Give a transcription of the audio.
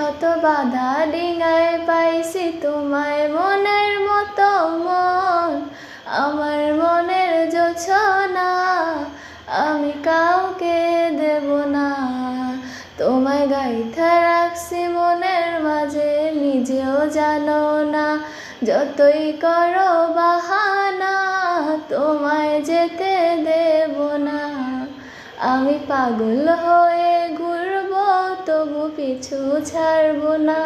শত বাধা ডিঙায় পাইছি তোমায় মনের মতো মন। আমার মনের জোছনা আমি কাউকে দেব না। তোমায় গাইথা রাখছি মনের মাঝে, নিজেও জানো না যতই করো বাহানা, তোমায় যেতে দেব না। আমি পাগল হয়ে ঘুরবো ছাড়ব ছাড়বো না।